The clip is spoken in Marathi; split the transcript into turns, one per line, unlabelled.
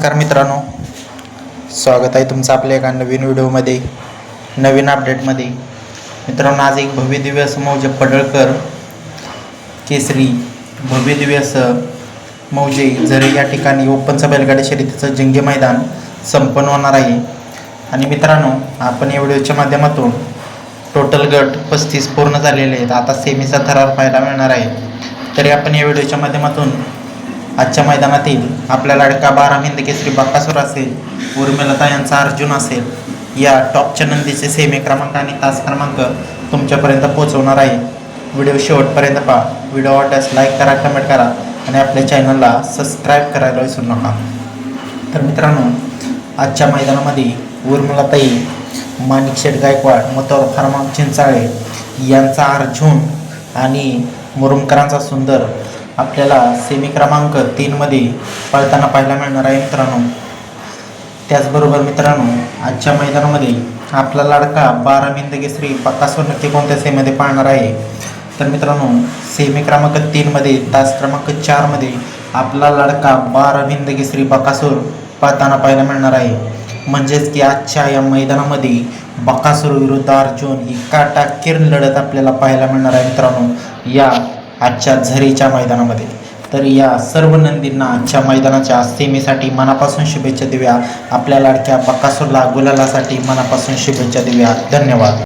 नमस्कार मित्रांनो. स्वागत आहे तुमचं आपल्या एका नवीन व्हिडिओमध्ये नवीन अपडेटमध्ये. मित्रांनो आज एक भव्य दिव्य असं मौजे पडळकर केसरी भव्य दिव्य असं मौजे झरे या ठिकाणी ओपनचा बैलगाडी शर्यतीचं जंगी मैदान संपन्न होणार आहे. आणि मित्रांनो आपण या व्हिडिओच्या माध्यमातून टोटल गट पस्तीस पूर्ण झालेले आहेत. आता सेमीचा थरार पाहायला मिळणार आहे. तरी आपण या व्हिडिओच्या माध्यमातून आजच्या मैदानातील आपल्या लाडका बारा हिंद केसरी बाकासूर असेल उर्मिलता यांचा अर्जुन असेल या टॉपच्या नंदीचे सेमी क्रमांक आणि तास क्रमांक तुमच्यापर्यंत पोहोचवणार आहे. व्हिडिओ शेवटपर्यंत पहा. व्हिडिओ आवडल्यास लाईक करा कमेंट करा आणि आपल्या चॅनलला सबस्क्राईब करायला विसरू नका. तर मित्रांनो आजच्या मैदानामध्ये उर्मिलाताई माणिक शेठ गायकवाड मतौर फार्मा चिंचाळे यांचा अर्जुन आणि मुरुमकरांचा सुंदर आपल्याला सेमी क्रमांक तीनमध्ये पळताना पाहायला मिळणार आहे मित्रांनो. त्याचबरोबर मित्रांनो आजच्या मैदानामध्ये आपला लाडका बारा मिंदगेश्री पक्कासवर नक्की कोणत्या सेमध्ये पाळणार आहे? तर मित्रांनो सेमी क्रमांक तीनमध्ये तास क्रमांक चारमध्ये आपला लाडका बारा मिंदगेश्री बकासूर पळताना पाहायला मिळणार आहे. म्हणजेच की आजच्या या मैदानामध्ये बकासूर विरुद्ध अर्जुन ही काटाकीर लढत आपल्याला पाहायला मिळणार आहे मित्रांनो. या आजच्या झरीच्या मैदानामध्ये. तर या सर्व नंदींना आजच्या मैदानाच्या सेमीसाठी मनापासून शुभेच्छा देऊया. आपल्या लाडक्या बकासूरला गुलालासाठी मनापासून शुभेच्छा देऊया. धन्यवाद.